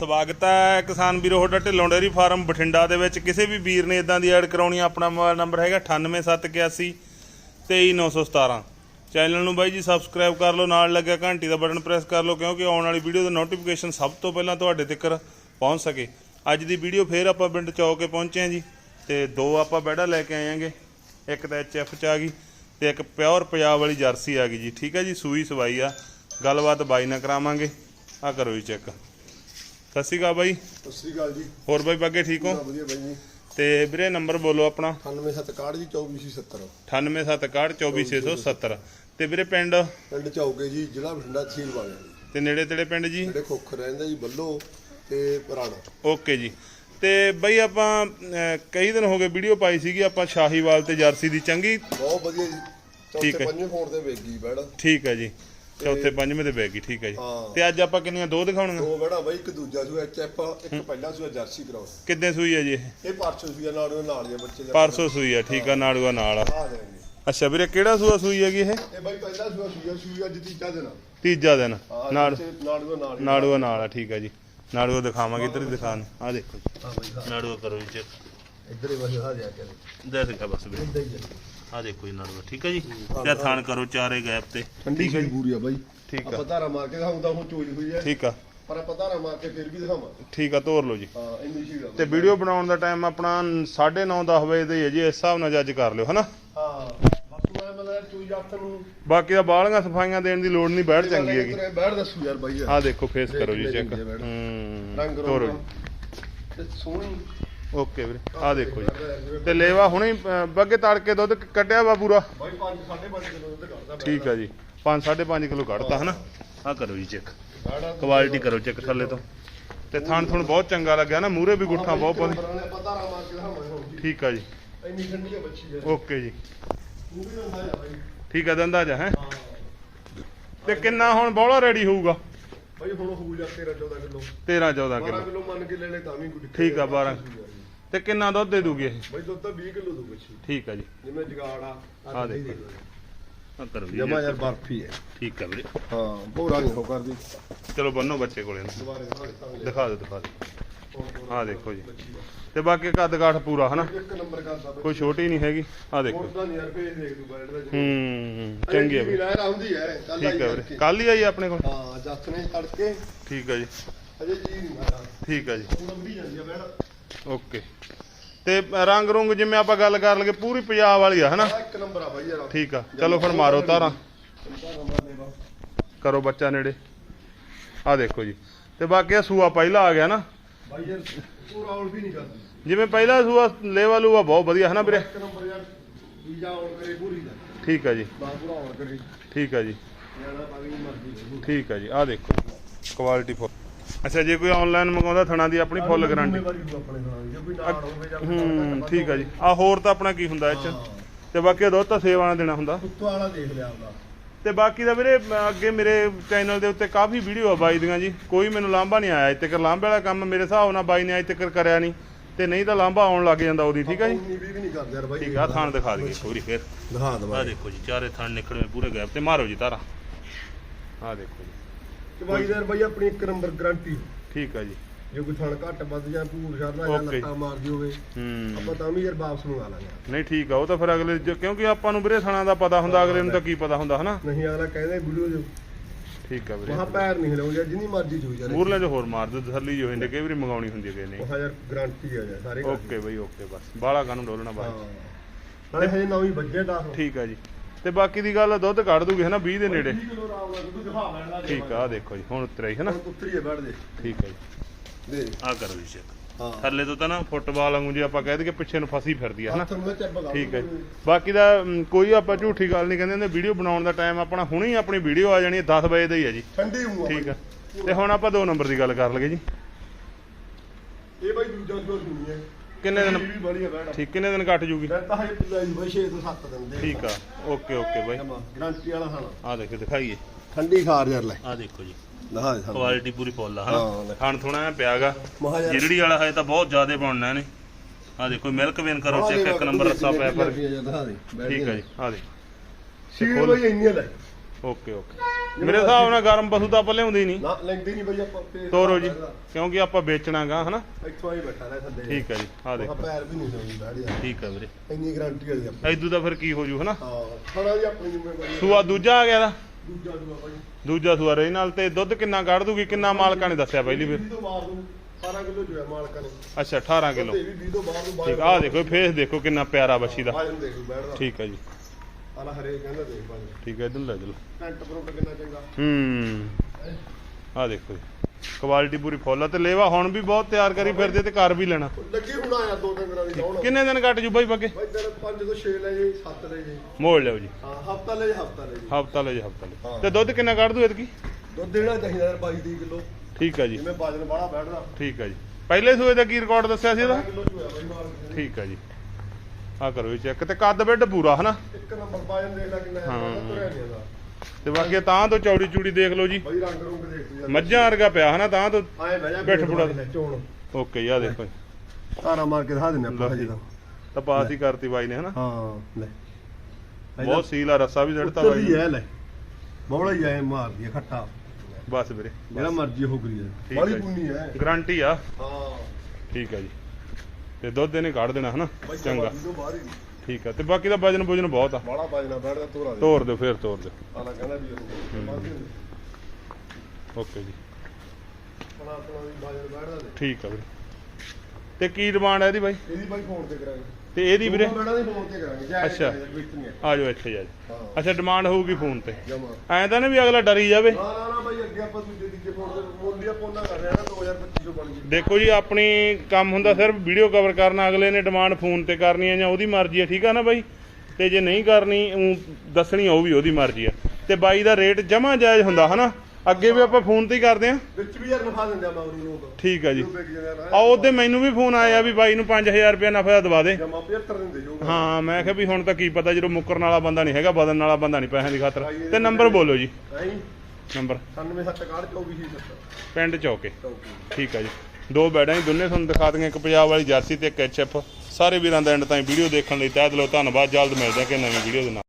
ਸਵਾਗਤ ਹੈ ਕਿਸਾਨ ਵੀਰੋ ਤੁਹਾਡਾ ਢਿੱਲੋਂ ਡੇਅਰੀ ਫਾਰਮ ਬਠਿੰਡਾ ਦੇ ਵਿੱਚ। ਕਿਸੇ ਵੀ ਵੀਰ ਨੇ ਇਦਾਂ ਦੀ ਐਡ ਕਰਾਉਣੀ ਆ, ਆਪਣਾ ਮੋਬਾਈਲ ਨੰਬਰ ਹੈਗਾ 98781 23917 ਚੈਨਲ ਨੂੰ ਬਾਈ ਜੀ ਸਬਸਕ੍ਰਾਈਬ ਕਰ ਲਓ ਨਾਲ ਲੱਗਿਆ ਘੰਟੀ ਦਾ ਬਟਨ ਪ੍ਰੈਸ ਕਰ ਲਓ ਕਿਉਂਕਿ ਆਉਣ ਵਾਲੀ ਵੀਡੀਓ ਦਾ ਨੋਟੀਫਿਕੇਸ਼ਨ ਸਭ ਤੋਂ ਪਹਿਲਾਂ ਤੁਹਾਡੇ ਤੱਕ ਪਹੁੰਚ ਸਕੇ। ਅੱਜ ਦੀ ਵੀਡੀਓ ਫੇਰ ਆਪਾਂ ਪਿੰਡ ਚੌਕੇ ਪਹੁੰਚੇ ਹਾਂ ਜੀ ਤੇ ਦੋ ਆਪਾਂ ਬੈੜਾ ਲੈ ਕੇ ਆਏਾਂਗੇ। ਇੱਕ ਤਾਂ ਐਚਐਫ ਚ ਆ ਗਈ ਤੇ ਇੱਕ ਪਿਓਰ ਪੰਜਾਬ ਵਾਲੀ ਜਰਸੀ ਆ ਗਈ ਜੀ। ਠੀਕ ਹੈ ਜੀ ਸੂਈ ਸਵਾਈ ਆ ਗੱਲਬਾਤ ਬਾਈ ਨਾਲ ਕਰਾਵਾਂਗੇ। ਆ ਕਰੋ ਜੀ ਚੈੱਕ। ਸਤਿ ਸ਼੍ਰੀ ਅਕਾਲ ਬਾਈ। ਸਤਿ ਸ੍ਰੀ ਅਕਾਲ ਜੀ। ਹੋਰ ਬਾਈ ਬਾਗੇ ਠੀਕ ਹੋ? ਵਧੀਆ ਬਾਈ ਜੀ। ਤੇ ਵੀਰੇ ਨੰਬਰ ਬੋਲੋ ਆਪਣਾ। 9761 ਜੀ 2470 98761 ਤੇ ਵੀਰੇ ਪਿੰਡ? ਪਿੰਡ ਚੌਕੇ ਜੀ ਜ਼ਿਲ੍ਹਾ ਬਠਿੰਡਾ ਤਹਿਸੀਲ ਵਾਲਿਆਂ ਜੀ ਤੇ ਨੇੜੇ ਤੇੜੇ ਪਿੰਡ ਜੀ? ਜਿਹੜੇ ਖੋਖਰ ਰਹਿੰਦੇ ਜੀ ਬੱਲੋ ਤੇ ਪੁਰਾਣਾ। ਓਕੇ ਜੀ। ਤੇ ਬਈ ਆਪਾਂ ਕਈ ਦਿਨ ਹੋ ਗਏ ਵੀਡੀਓ ਪਾਈ ਸੀਗੀ ਆਪਾਂ ਸ਼ਾਹੀਵਾਲ ਤੇ ਜਰਸੀ ਦੀ ਚੰਗੀ। ਬਹੁਤ ਵਧੀਆ ਜੀ। ਚੌਥੇ। ਪੰਜਵੇਂ ਫੋਨ ਤੇ ਵੇਗੀ ਬੈੜ ਠੀਕ ਹੈ ਜੀ। ਚੌਥੇ ਪੰਜਵੇਂ ਤੇ ਬੈਗੀ ਠੀਕ ਹੈ ਜੀ। ਹਾਂ। ਤੇ ਅੱਜ ਆਪਾਂ ਕਿੰਨੀਆਂ ਦੋ ਦਿਖਾਉਣੀਆਂ? ਦੋ ਬੈੜਾ ਬਾਈ ਇੱਕ ਦੂਜਾ ਸੂਆ ਐਚਐਫ ਇੱਕ ਪਹਿਲਾ ਸੂਆ ਜਰਸੀ ਕਰਾਓ ਕਿੰਨੇ ਸੂਈ ਹੈ ਜੀ ਇਹ? ਇਹ ਪਰਸੋਂ ਸੂਆ ਨਾਲ ਉਹ ਨਾਲ ਦੇ ਬੱਚੇ ਦੇ। ਪਰਸੋਂ ਸੂਈ ਹੈ ਠੀਕ ਆ ਨਾੜੂਆ ਨਾਲ ਆ। ਆ ਅੱਛਾ ਵੀਰੇ ਕਿਹੜਾ ਸੂਆ ਸੂਈ ਹੈਗੀ ਇਹ? ਇਹ ਬਾਈ ਪਹਿਲਾ ਸੂਆ ਸੂਆ ਸੂਆ ਅੱਜ ਤੀਜਾ ਦਿਨ ਆ। ਤੀਜਾ ਦਿਨ। ਹਾਂ ਬੱਚੇ ਨਾਲ ਉਹ ਨਾਲ ਹੀ। ਨਾੜੂਆ ਨਾਲ ਆ ਠੀਕ ਹੈ ਜੀ। ਨਾੜੂਆ ਦਿਖਾਵਾਂਗੇ ਇੱਧਰ ਹੀ ਦਿਖਾਣ ਆ ਦੇਖੋ ਜੀ। ਹਾਂ ਬਾਈ ਹਾਂ। ਨਾੜੂਆ ਕਰੋ ਜੀ ਇੱਧਰ ਹੀ ਬਸ ਆ ਜਾ ਕੇ। ਦਿਖਾ ਬਸ ਵੀਰੇ। ਇੱਧਰ ਹੀ ਆ। ਦੇਖੋ ਜੀ ਨਾੜੂਆ ਠੀਕ ਹੈ ਜੀ? ਤੇ ਥਾਣ ਕਰੋ ਚਾਰੇ ਗੈਪ ਤੇ। ਠੰਡੀ ਪੂਰੀ ਆ ਬਾਈ। ਠੀਕ ਆ। ਆਪਾਂ ਧਾਰਾ ਮਾਰ ਕੇ ਦਿਖਾਉਂਦਾ ਹੁਣ ਚੋਜ ਹੋਈ ਹੈ। ਠੀਕ ਆ। ਪਰ ਆਪਾਂ ਧਾਰਾ ਮਾਰ ਕੇ ਫਿਰ ਵੀ ਦਿਖਾਵਾਂ ਠੀਕ ਆ ਤੋਰ ਲਓ ਜੀ। ਹਾਂ ਇੰਨੀ ਸੀ ਤੇ ਵੀਡੀਓ ਬਣਾਉਣ ਦਾ ਟਾਈਮ ਆਪਣਾ 9:30 10 ਵਜੇ ਦੇ ਹੀ ਜੀ ਇਸ ਹਿਸਾਬ ਨਾਲ ਜੱਜ ਕਰ ਲਿਓ ਹਨਾ? ਹਾਂ ਬਾਕੀ ਦਾ ਬਾਲੀਆਂ ਸਫਾਈਆਂ ਦੇਣ ਦੀ ਲੋੜ ਨਹੀਂ ਬੈਠ ਚੰਗੀ ਹੈਗੀ। ਬੈਠ ਦੱਸੂ ਯਾਰ ਬਾਈ ਆ ਦੇਖੋ ਫੇਸ ਕਰੋ ਜੀ ਚੈੱਕ ਆ। ਹੂੰ ਰੰਗ ਤੋਰੋ ਸੋਹਣੀ ਓਕੇ ਵੀਰੇ ਆ ਦੇਖੋ ਜੀ। ਤੇ ਲੇਵਾ ਹੁਣੇ ਬੱਗੇ ਤੜਕੇ ਦੁੱਧ ਕੱਢਿਆ ਵਾ ਪੂਰਾ। ਬਾਈ 5 5.5 ਕਿਲੋ ਦੁੱਧ ਕੱਢਦਾ ਠੀਕ ਆ ਜੀ 5 5.5 ਕਿਲੋ ਕੱਢਤਾ ਹਨਾ? ਆ ਕਰੋ ਜੀ ਚੈੱਕ। ਕੁਆਲਿਟੀ ਕਰੋ ਚੈੱਕ ਥੱਲੇ ਤੋਂ। ਤੇ ਥਣ ਥਣ ਬਹੁਤ ਚੰਗਾ ਲੱਗਿਆ ਨਾ ਮੂਰੇ ਵੀ ਗੁੱਠਾਂ ਬਹੁਤ ਪਾਉਂਦੀ। ਕੇ ਠੀਕ ਆ ਜੀ। ਇੰਨੀ ਠੰਡੀ ਆ ਬੱਚੀ ਹੈ ਓਕੇ ਜੀ। ਠੀਕ ਆ ਦੰਦਾ ਜਾ ਹੈ? ਤੇ ਕਿੰਨਾ ਹੁਣ ਬੋਲਾ ਰੈਡੀ ਹੋਊਗਾ? ਬਾਈ ਹੁਣ ਹੋ ਜਾ 13 14 ਕਿਲੋ। 13 14 12 ਕਿਲੋ ਮੰਨ ਕੇ ਲੈ ਲੈ ਤਾਂ ਵੀ ਠੀਕ ਆ, ਨਹੀਂ। 12 ਤੇ ਕਿੰਨਾ ਦੁੱਧ ਦੇ ਦੂਗੀ ਇਹ? ਬਾਈ ਦੁੱਧ ਤਾਂ 20 ਕਿਲੋ ਦੋ ਬੱਚੀ ਠੀਕ ਆ ਜੀ। ਜਿਵੇਂ ਜਗਾੜ ਆ। ਆ ਕਰੋ ਜੀ। ਜਮਾ ਯਾਰ ਬਰਫੀ ਹੈ ਠੀਕ ਆ ਵੀਰੇ। ਹਾਂ ਭੋਰਾ ਨਹੀਂ ਹੋ ਕਰਦੀ। ਚਲੋ ਬੰਨੋ ਬੱਚੇ ਕੋਲੇ ਦੁਬਾਰੇ ਦਿਖਾ ਦੇ ਦਿਓ ਦਿਖਾ ਦਿਓ। ਆ ਦੇਖੋ ਜੀ। ਤੇ ਬਾਕੀ ਕੱਦ ਕਾਠ ਪੂਰਾ ਹਨਾ? ਕੋਈ ਛੋਟੀ ਨਹੀਂ ਹੈਗੀ। ਆ ਦੇਖੋ। ਦਾ ਹੂੰ ਚੰਗੀ ਹੈ ਠੀਕ ਕਰਕੇ। ਕੱਲ ਹੀ ਆਈ ਆਪਣੇ ਕੋਲ। ਹਾਂ ਜੱਸ ਨੇ ਤੜਕੇ। ਠੀਕ ਆ ਜੀ। ਅਜੇ ਜੀ ਨਹੀਂ ਠੀਕ ਆ ਜੀ। ਲੰਬੀ ਜਾਂਦੀ ਆ ਬੈਠ। ਓਕੇ। ਤੇ ਰੰਗ ਰੁੰਗ ਜਿਵੇਂ ਆਪਾਂ ਗੱਲ ਕਰ ਲਗੇ ਪੂਰੀ ਪੰਜਾਬ ਵਾਲੀ ਆ ਹਨਾ? ਇੱਕ ਨੰਬਰ ਆ ਬਾਈ ਯਾਰ। ਠੀਕ ਆ। ਚਲੋ ਫਿਰ ਮਾਰੋ ਬਾ ਕਰੋ ਬੱਚਾ ਨੇੜੇ। ਆ ਦੇਖੋ ਜੀ। ਤੇ ਬਾਕੀ ਆ ਸੂਆ ਪਹਿਲਾ ਆ ਗਿਆ ਨਾ? ਬਾਈ ਯਾਰ ਉਹ ਰਾਉਲ ਵੀ ਨਹੀਂ ਕਰਦੀ। ਜਿਵੇਂ ਪਹਿਲਾ ਸੂਆ ਲੈਵਲ ਆ ਬਹੁਤ ਵਧੀਆ ਹਨਾ ਵੀਰੇ? ਇੱਕ ਨੰਬਰ ਯਾਰ ਵੀਜ਼ਾ ਆਉਣ ਕਰੇ ਪੂਰੀ ਦਾ। ਠੀਕ ਆ ਜੀ। ਪੂਰਾ ਕਰੇ। ਠੀਕ ਆ ਜੀ। ਠੀਕ ਆ ਜੀ। ਆ ਦੇਖੋ ਕੁਆਲਿਟੀ ਫੁੱਲ ਅੱਛਾ ਜੇ ਕੋਈ ਆਨਲਾਈਨ ਮੰਗਾਉਂਦਾ ਥਣਾ ਦੀ ਆਪਣੀ ਫੁੱਲ ਗਾਰੰਟੀ ਹੂੰ ਠੀਕ ਆ ਜੀ। ਆ ਹੋਰ ਤਾਂ ਆਪਣਾ ਕੀ ਹੁੰਦਾ ਇਹ ਚ? ਤੇ ਬਾਕੀ ਦੁੱਧ ਤਾਂ ਸੇਵਾ ਦੇਣਾ ਹੁੰਦਾ? ਕੁੱਤੋ ਵਾਲਾ ਦੇਖ ਲਿਆ ਆਪਦਾ। ਤੇ ਬਾਕੀ ਦਾ ਵੀਰੇ ਅੱਗੇ ਮੇਰੇ ਚੈਨਲ ਦੇ ਉੱਤੇ ਕਾਫੀ ਵੀਡੀਓ ਆ ਬਾਈ ਦੀਆਂ ਜੀ। ਕੋਈ ਮੈਨੂੰ ਲਾਂਭਾ ਨਹੀਂ ਆਇਆ। ਇੱਥੇ ਤੱਕ ਲਾਂਭੇ ਵਾਲਾ ਕੰਮ ਮੇਰੇ ਹਿਸਾਬ ਨਾਲ ਬਾਈ ਨੇ ਅਜੇ ਤੱਕ ਕਰਿਆ ਨਹੀਂ। ਤੇ ਨਹੀਂ ਤਾਂ ਲਾਂਭਾ ਆਉਣ ਲੱਗ ਜਾਂਦਾ ਉਹਦੀ ਠੀਕ ਆ ਜੀ? ਉਨੀ ਵੀ ਨਹੀਂ ਕਰਦੇ ਯਾਰ ਬਾਈ। ਠੀਕ ਆ ਥਾਣ ਦਿਖਾ ਦਈਏ ਵਾਰੀ ਫੇਰ। ਦਿਖਾ ਆ ਦਵਾ ਦੇਖੋ ਜੀ ਚਾਰੇ ਥਾਣ ਨਿਕਲਵੇਂ ਪੂਰੇ ਗੈਪ ਤੇ। ਮਾਰੋ ਜੀ ਤਾਰਾ। ਆ ਦੇਖੋ ਜੀ। ਕਿ ਬਾਈ ਯਾਰ ਬਾਈ ਆਪਣੀ ਇੱਕ ਨੰਬਰ ਗਾਰੰਟੀ। ਠੀਕ ਆ ਜੀ। ਜੇ ਕੋਈ ਥਣ ਘੱਟ ਵੱਧ ਜਾਂ ਭੂਰ ਛੱਡਦਾ ਜਾਂ Okay. ਲੱਤਾਂ ਮਾਰਦੀ ਹੋਵੇ ਹੂੰ। ਆਪਾਂ ਤਾਂ ਵੀ ਯਾਰ ਵਾਪਸ ਮੰਗਾ ਲਾਂਗੇ। ਨਹੀਂ ਠੀਕ ਆ ਉਹ ਤਾਂ ਫਿਰ ਅਗਲੇ ਜੋ- ਕਿਉਂਕਿ ਆਪਾਂ ਨੂੰ ਵੀਰੇ ਥਾਣਾ ਦਾ ਪਤਾ ਹੁੰਦਾ ਅਗਲੇ ਨੂੰ ਤਾਂ ਕੀ ਪਤਾ ਹੁੰਦਾ ਹਨਾ? ਨਹੀਂ ਅਗਲਾ ਕਹਿੰਦੇ ਵੀਡੀਓ ਜੋ। ਠੀਕ ਆ ਵੀਰੇ। ਮਹਾ ਪੈਰ ਨਹੀਂ ਹਿਲਾਉਂਦੇ ਜਿੰਨੀ ਮਰਜ਼ੀ ਚੋਈ ਯਾਰ ਮੂਰਲੇ ਚ ਹੋਰ ਮਾਰ ਦੋ ਥੱਲੀ ਜੋ ਹੁੰਦੇ ਕਈ ਵਾਰੀ ਮੰਗਾਉਣੀ ਹੁੰਦੀ ਹੈ ਕਿਸੇ ਨੇ। ਮਹਾ ਯਾਰ ਗਾਰੰਟੀ ਆ ਯਾਰ ਸਾਰੇ ਓਕੇ ਬਈ ਓਕੇ ਬਸ। ਬਾਲਾ ਕਾਨੂੰ ਡੋਲਣਾ ਬਾਅਦ ਨਾਲੇ ਹਜੇ ਨਵੀਂ ਵੱਜੇ 10 ਠੀਕ ਆ ਜੀ। ਤੇ ਬਾਕੀ ਦੀ ਗੱਲ ਦੁੱਧ ਕੱਢ ਦੂਗੀ ਹਨਾ 20 ਦੇ ਨੇੜੇ। 20 ਕਿਲੋ ਰਾਮ ਨਾਲ ਦੁੱਧ ਦਿਖਾ ਲੈਣਾ ਠੀਕ ਆ ਦੇਖੋ ਜੀ ਹੁਣ ਉਤਰਿਆ ਹੀ ਹਨਾ। ਪੁੱਤਰੀ ਹੈ ਬੈਠ ਦੇ ਠੀਕ ਆ ਜੀ। ਦੇ। ਆ ਕਰੋ ਜੀ ਚੈੱਕ ਹਾਂ। ਥੱਲੇ ਤੋਂ ਤਾਂ ਨਾ ਫੁੱਟਬਾਲ ਵਾਂਗੂ ਜੀ ਆਪਾਂ ਕਹਿ ਦਈਏ ਪਿੱਛੇ ਨੂੰ ਫਸੀ ਫਿਰਦੀ ਆ ਹਨਾ। ਨੂੰ ਠੀਕ ਹੈ ਜੀ। ਬਾਕੀ ਦਾ ਕੋਈ ਆਪਾਂ ਝੂਠੀ ਗੱਲ ਨਹੀਂ ਕਹਿੰਦੇ ਹੁੰਦੇ ਵੀਡੀਓ ਬਣਾਉਣ ਦਾ ਟਾਈਮ ਆਪਣਾ ਹੁਣੇ ਹੀ ਆਪਣੀ ਵੀਡੀਓ ਆ ਜਾਣੀ ਹੈ 10 ਵਜੇ ਦਾ ਹੀ ਹੈ ਜੀ। ਠੰਡੀ ਹੂੰ ਠੀਕ ਆ। ਤੇ ਹੁਣ ਆਪਾਂ ਦੋ ਨੰਬਰ ਦੀ ਗੱਲ ਕਰ ਲਗੇ ਜੀ। ਇਹ ਬਾਈ ਦੂਜਾ ਜੋ ਸੁਣੀ ਹੈ। ਕਿੰਨੇ ਦਿਨ? ਇਹ ਵੀ ਬੜੀ ਹੈ ਬੈਠ ਠੀਕ ਕਿੰਨੇ ਦਿਨ ਕੱਟ ਜੂਗੀ? ਮੈਂ ਤਾਂ ਹਜੇ ਪੁੱਲਾ ਜੀ ਬਾਈ 6 ਤੋਂ 7 ਦਿਨ ਦੇ। ਠੀਕ ਆ ਓਕੇ ਓਕੇ ਬਾਈ। ਗਾਰੰਟੀ ਵਾਲਾ ਖਾਣਾ। ਆ ਦੇਖੋ ਦਿਖਾਈਏ। ਠੰਡੀ ਖਾਰ ਯਾਰ ਲੈ। ਆ ਦੇਖੋ ਜੀ। ਸਾਨੂੰ। ਕੁਆਲਿਟੀ ਪੂਰੀ ਫੁੱਲ ਆ ਹਾਂ। ਖਾਣ ਥੋੜਾ ਜਿਹਾ ਪਿਆਗਾ। ਜਿਹੜੀ ਵਾਲਾ ਹੈ ਤਾਂ ਬਹੁਤ ਜ਼ਿਆਦਾ ਬਣਨਾ ਇਹਨੇ। ਆ ਦੇਖੋ ਮਿਲਕ ਵੇਨ ਕਰੋ ਚੈੱਕ ਇੱਕ ਨੰਬਰ ਰੱਸਾ ਦੇ ਠੀਕ ਆ ਜੀ ਆ ਦੇ ਸੀਲ ਬਾਈ ਇੰਨੀ ਲੈ। Okay okay. ਮੇਰੇ ਹਿਸਾਬ ਨਾਲ ਗਰਮ ਪਸ਼ੂ ਤਾਂ ਆਪਾਂ ਲਿਆਉਂਦੇ ਨਹੀਂ। ਨਾ ਲੈਂਦੇ ਨਹੀਂ ਬਈ ਆਪਾਂ ਤੇ ਤੋਰੋ ਜੀ ਕਿਉਂਕਿ ਆਪਾਂ ਵੇਚਣਾਗਾ ਹਨਾ? ਇੱਥੋਂ ਹੀ ਬੈਠਾ ਰਹਿ ਥੱਲੇ। ਠੀਕ ਹੈ ਜੀ ਆ ਦੇਖੋ। ਪੈਰ ਵੀ ਨਹੀਂ ਸੌਂਦੀ ਬੈਠ ਜਾ। ਠੀਕ ਹੈ ਵੀਰੇ। ਇੰਨੀ ਗਾਰੰਟੀ ਵਾਲੀ ਆਪਾਂ। ਐਦੂ ਦਾ ਫਿਰ ਕੀ ਹੋ ਜੂ ਹਨਾ? ਹਾਂ ਥੋੜਾ ਜਿਹਾ ਆਪਣੀ ਜ਼ਿੰਮੇਵਾਰੀ ਸੂਆ ਦੂਜਾ ਆ ਗਿਆ ਦਾ ਦੂਜਾ ਦੂਆ ਬਾਈ। ਦੂਜਾ ਸੂਆ ਰੇ ਨਾਲ ਤੇ ਦੁੱਧ ਕਿੰਨਾ ਕੱਢ ਦੂਗੀ ਕਿੰਨਾ ਮਾਲਕਾਂ ਨੇ ਦੱਸਿਆ ਪਹਿਲੀ ਫਿਰ? 20 ਤੋਂ ਬਾਹਰ ਨੂੰ 17 ਕਿਲੋ ਜੋ ਹੈ ਮਾਲਕਾਂ ਨੇ। ਅੱਛਾ 18 ਕਿਲੋ। ਤੇ ਵੀ 20 ਤੋਂ ਬਾਹਰ ਨੂੰ ਠੀਕ ਆ ਦੇਖੋ ਫੇਸ ਦੇਖੋ ਕਿੰਨਾ ਪਿਆਰਾ ਬੱਚੀ ਦਾ। ਠੀਕ ਹੈ ਜੀ। ਆਲਾ ਹਰੇ ਕਹਿੰਦਾ ਦੇਖ ਬਾਜਨ ਠੀਕ ਹੈ ਇਧਰ ਲੈ ਚਲੋ। ਪੈਂਟ ਪਰੋਟ ਕਿੰਨਾ ਚੰਗਾ। ਹੂੰ ਆ ਦੇਖੋ ਜੀ। ਕੁਆਲਿਟੀ ਪੂਰੀ ਫੁੱਲ ਆ ਤੇ ਲੇਵਾ ਹੁਣ ਵੀ ਬਹੁਤ ਤਿਆਰ ਕਰੀ ਫਿਰਦੇ ਤੇ ਕਰ ਵੀ ਲੈਣਾ। ਲੱਗੀ ਹੁਣ ਆਇਆ ਦੋ ਦਿਨ ਦੀ ਲਾਉਣ। ਕਿੰਨੇ ਦਿਨ ਕੱਟ ਜੂ ਬਾਈ ਬੱਗੇ ਬਾਈ ਦਰ 5 ਤੋਂ 6 ਲੈ ਜੀ 7 ਲੈ ਜੀ। ਮੋੜ ਲਿਓ ਜੀ। ਹਾਂ ਹਫਤਾ ਲੈ ਜੀ ਹਫਤਾ ਲੈ ਜੀ। ਹਫਤਾ ਲੈ ਜੀ ਹਫਤਾ ਲੈ। ਤੇ ਦੁੱਧ ਕਿੰਨਾ ਕੱਢ ਦੂ ਇਤਕੀ ਦੁੱਧ ਦੇਣਾ ਚਾਹੀਦਾ ਯਾਰ 22 30 ਕਿਲੋ। ਠੀਕ ਹੈ ਜੀ। ਜਿਵੇਂ ਬਾਜਨ ਬੈਠਦਾ। ਠੀਕ ਜੀ। ਪਹਿਲੇ ਸੂਏ ਦਾ ਕੀ ਰਿਕਾਰਡ ਦੱਸਿਆ ਸੀ ਇਹਦਾ? 17 ਕਿਲੋ ਜੋ ਹੈ ਬਾਈ ਮਾਲ। ਠੀਕ ਹੈ ਜੀ। ਆ ਕਰੋ ਜੀ ਚੈੱਕ ਤੇ ਕੱਦ ਬੈੱਡ ਪੂਰਾ ਹਨਾ? ਇੱਕ ਨੰਬਰ ਬਾਜਨ ਦੇਖ ਲੈ ਕਿੰਨਾ ਹੈ। ਤੁਰਿਆ ਨਹੀਂ ਇਹਦਾ ਤੇ ਬਾਕੀ ਤਾਂ ਤੋਂ ਚੌੜੀ ਚੂੜੀ ਦੇਖ ਲਓ ਜੀ। ਬਾਈ ਰੰਗ ਰੁੰਗ ਦੇਖ ਤੂੰ ਮੱਝਾਂ ਵਰਗਾ ਪਿਆ ਹਨਾ? ਤਾਂ ਤੋਂ ਆਏ ਬਹਿ ਜਾ ਬੈਠ ਫੁੜਾ। ਚੋਣ। ਓਕੇ ਜੀ ਆ ਦੇਖੋ ਜੀ। ਤਾਰਾ ਮਾਰ ਕੇ ਦਿਖਾ ਦਿੰਨੇ ਆਪਾਂ ਜੀ। ਤਾਂ। ਤਾਂ ਪਾਸ ਹੀ ਕਰਤੀ ਬਾਈ ਨੇ ਹਨਾ? ਹਾਂ ਲੈ। ਬਹੁਤ ਸੀਲ ਆ ਰੱਸਾ ਵੀ ਜੜਤਾ ਬਾਈ। ਹੈ ਲੈ। ਬੌੜਾ ਹੀ ਐ ਮਾਰਦੀ ਹੈ ਖੱਟਾ। ਬਸ ਵੀਰੇ ਜਿਹੜਾ ਮਰਜ਼ੀ ਹੋ ਠੀਕ ਹੈ ਬੜੀ ਜੀ। ਪੁੰਨੀ ਹੈ। ਗਾਰੰਟੀ ਆ। ਹਾਂ। ਠੀਕ ਹੈ ਜੀ। ਤੇ ਦੁੱਧ ਇਹਨੇ ਕੱਢ ਦੇਣਾ ਹਨਾ? ਚੰਗਾ। ਠੀਕ ਆ ਤੇ ਬਾਕੀ ਦਾ ਵਜਨ ਵਜਨ ਬਹੁਤ ਆ। ਬਾੜਾ ਬਾਜਣਾ ਬੈਠਦਾ ਤੋਰਾ ਦੇ। ਤੋਰ ਦਿਓ ਫੇਰ ਤੋਰ ਦਿਓ। ਆਲਾ ਕਹਿੰਦਾ ਵੀ ਓਕੇ ਜੀ। ਆਪਣਾ ਆਪਣਾ ਵੀ ਬਾਜਣ ਬੈਠਦਾ ਦੇ। ਠੀਕ ਆ ਵੀਰੇ। ਤੇ ਕੀ ਡਿਮਾਂਡ ਹੈ ਇਹਦੀ ਬਾਈ? ਇਹਦੀ ਬਾਈ ਫੋਨ ਤੇ ਕਰਾਂਗੇ। ਤੇ ਇਹਦੀ ਵੀਰੇ? ਬੈਠਾ ਦੀ ਫੋਨ ਤੇ ਕਰਾਂਗੇ ਅੱਛਾ। ਨਹੀਂ ਆ ਜਾਓ ਇੱਥੇ ਜਾ ਅੱਛਾ ਡਿਮਾਂਡ ਹੋਊਗੀ ਫੋਨ ਤੇ। ਐਂ ਤਾਂ ਨਹੀਂ ਵੀ ਅਗਲਾ ਡਰੀ ਜਾਵੇ? ਨਾ ਨਾ ਨਾ ਬਾਈ ਅੱਗੇ ਆਪਾਂ ਦੂਜੇ ਤੀਜੇ ਫੋਨ ਤੇ ਮੁੱਲ ਹੀ ਆਪਾਂ ਉਹਨਾਂ ਕਰ ਰਹੇ ਆ ਨਾ 2025 ਚੋਂ ਬਣ ਗਈ। ਦੇਖੋ ਜੀ ਆਪਣੀ ਕੰਮ ਹੁੰਦਾ ਸਿਰਫ ਵੀਡੀਓ ਕਵਰ ਕਰਨਾ ਅਗਲੇ ਨੇ ਡਿਮਾਂਡ ਫੋਨ ਤੇ ਕਰਨੀ ਹੈ ਜਾਂ ਉਹਦੀ ਮਰਜ਼ੀ ਹੈ ਠੀਕ ਆ ਨਾ ਬਾਈ? ਤੇ ਜੇ ਨਹੀਂ ਕਰਨੀ ਊਂ ਦੱਸਣੀ ਉਹ ਵੀ ਉਹਦੀ ਮਰਜ਼ੀ ਆ। ਤੇ ਬਾਈ ਦਾ ਰੇਟ ਜਮਾ ਜਾਇਜ਼ ਹੁੰਦਾ ਹਨਾ? ਅੱਗੇ ਵੀ ਆਪਾਂ ਫੋਨ ਤੇ ਹੀ ਕਰਦੇ ਆ ਵਿੱਚ ਵੀ ਯਾਰ ਨਫਾ ਦਿੰਦੇ ਆ ਮਗਰੂ ਲੋਕ ਠੀਕ ਆ ਜੀ। ਜੋ ਵਿਕ ਜਾਂਦੇ ਆ ਉਹਦੇ ਮੈਨੂੰ ਵੀ ਫੋਨ ਆਇਆ ਵੀ ਬਾਈ ਨੂੰ 5000 ਰੁਪਏ ਨਫਾ ਦਵਾ ਦੇ। ਜਮਾ 75 ਦਿੰਦੇ ਜੋ ਹਾਂ ਮੈਂ ਕਿਹਾ ਵੀ ਹੁਣ ਤਾਂ ਕੀ ਪਤਾ ਜਦੋਂ ਮੁੱਕਰਨ ਵਾਲਾ ਬੰਦਾ ਨਹੀਂ ਹੈਗਾ ਬਦਲਣ ਵਾਲਾ ਬੰਦਾ ਨਹੀਂ ਪੈਸਿਆਂ ਦੀ ਖਾਤਰ। ਤੇ ਨੰਬਰ ਬੋਲੋ ਜੀ। ਨਹੀਂ ਨੰਬਰ? 9761 ਪਿੰਡ ਚੌਕੇ। ਚੌਕੀ। ਠੀਕ ਆ ਜੀ। ਦੋ ਬੈਡਾਂ ਹੀ ਦੋਨੇ ਤੁਹਾਨੂੰ ਦਿਖਾ ਦਿੰਗੇ ਇੱਕ ਪੰਜਾਬ ਵਾਲੀ ਜਰਸੀ ਤੇ ਇੱਕ ਐਚਐਫ ਸਾਰੇ ਵੀਰਾਂ ਦਾ ਐਂਡ ਤਾਈਂ ਵੀਡੀਓ ਦੇਖਣ ਲਈ ਤਹਿ ਦਿਲੋਂ ਧੰਨਵਾਦ। ਜਲਦ ਮਿਲਦੇ ਹਾਂ ਕਿ ਨਵੀਂ ਵੀਡੀਓ ਦੇ ਨਾਲ।